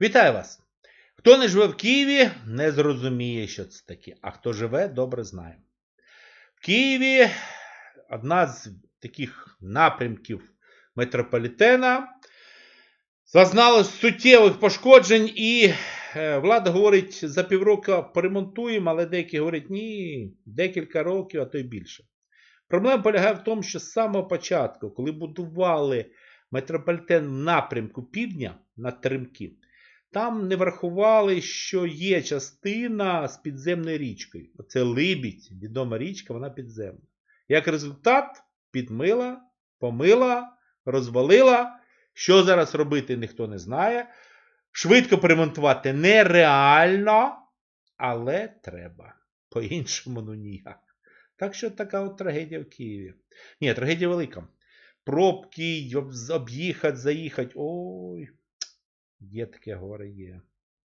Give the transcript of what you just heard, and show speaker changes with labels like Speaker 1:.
Speaker 1: Вітаю вас! Хто не живе в Києві, не зрозуміє, що це таке. А хто живе, добре знає. В Києві одна з таких напрямків метрополітена зазнала суттєвих пошкоджень, і е, влада говорить, за півроку поремонтуємо, але деякі говорять, ні, декілька років, а то й більше. Проблема полягає в тому, що з самого початку, коли будували метрополітен напрямку півдня на Теремки, там не врахували, що є частина з підземною річкою. Оце Либідь, відома річка, вона підземна. Як результат, підмила, помила, розвалила. Що зараз робити, ніхто не знає. Швидко поремонтувати нереально, але треба. По-іншому ну ніяк. Так що така от трагедія в Києві. Ні, трагедія велика. Пробки, об'їхати, заїхати. Ой, є таке горе є.